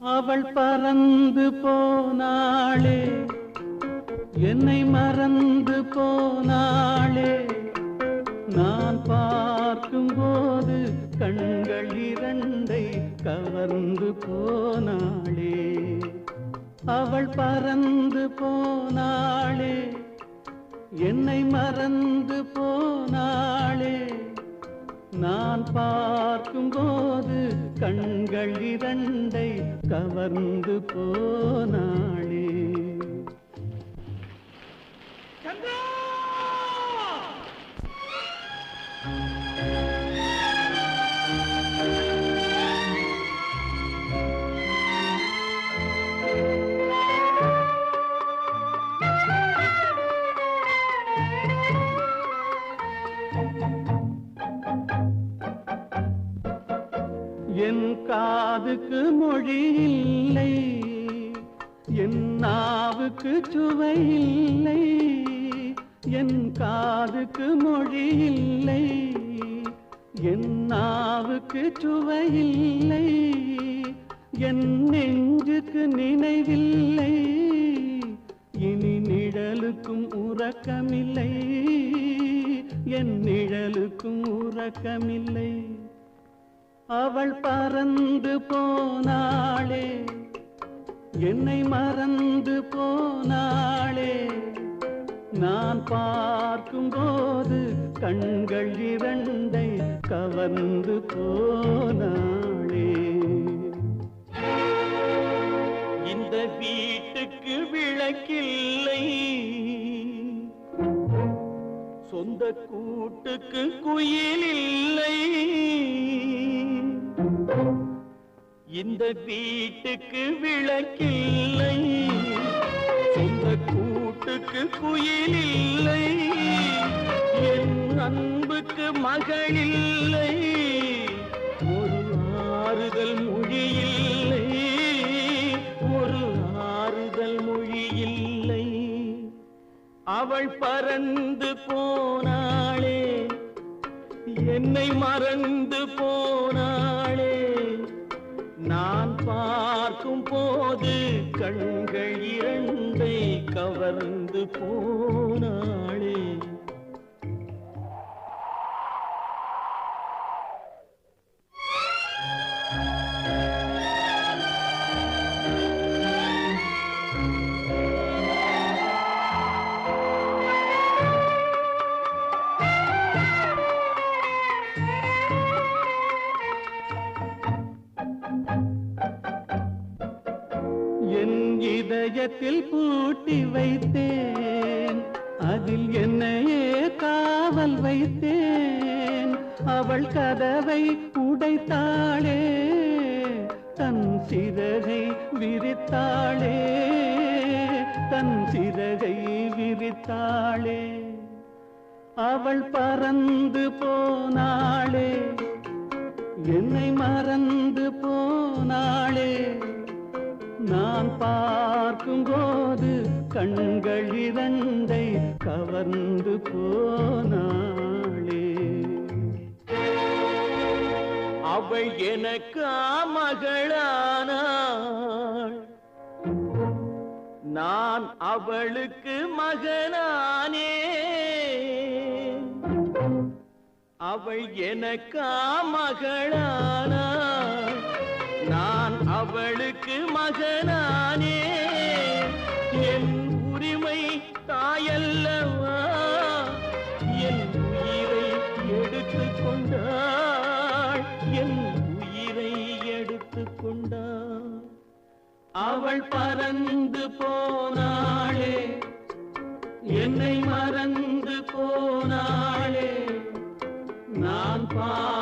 அவள் பறந்து போனாளே. என்னை மறந்து போனாளே. நான் பார்க்கும்போது கண்கள் இரண்டை கவர்ந்து போனாளே. அவள் பறந்து போனாளே. என்னை மறந்து போனாள். நான் பார்க்கும்போது கண்கள் இரண்டை கவர்ந்து போனாளே. என் காதுக்கு மொழி இல்லை என் நாவுக்கு சுவை இல்லை என் காதுக்கு மொழி இல்லை என் நாவுக்கு சுவை இல்லை என் நெஞ்சுக்கு நினைவில்லை இனி நிழலுக்கும் உறக்கமில்லை என் நிழலுக்கும் உறக்கமில்லை. அவள் பறந்து போனாளே. என்னை மறந்து போனாளே. நான் பார்க்கும்போது கண்கள் இரண்டை கவர்ந்து போனாளே. இந்த வீட்டுக்கு விளக்கில்லை. சொந்த கூட்டுக்கு குயில் இல்லை இந்த வீட்டுக்கு விளக்கில்லை சொந்த கூட்டுக்கு குயில் இல்லை என் அன்புக்கு மகள் இல்லை ஒரு ஆறுதல் மொழி இல்லை ஒரு ஆறுதல் மொழி இல்லை அவள் பறந்து போனாளே என்னை மறந்து போனாளே நான் பார்க்கும் போது கண்கள் இரண்டை கவர்ந்து போனாளே. இதயத்தில் பூட்டி வைத்தேன். அதில் என்னையே காவல் வைத்தேன். அவள் கதவை உடைத்தாளே தன் சிறகை விரித்தாளே தன் சிறகை விரித்தாளே. அவள் பறந்து போனாளே என்னை மறந்து போனாளே. நான் பார்க்கும்போது கண்கள் இரண்டை கவர்ந்து போனாளே. அவள் எனக்கு மகளானாள் நான் அவளுக்கு மகனானே. அவள் எனக்கா மகளானாள் நான் அவளுக்கு மகனானே. என் உரிமை தாயல்லவா? என் உயிரை எடுத்து கொண்டாள். என் உயிரை எடுத்து கொண்டாள். அவள் பறந்து போனாளே. என்னை மறந்து போனாளே. நான் பா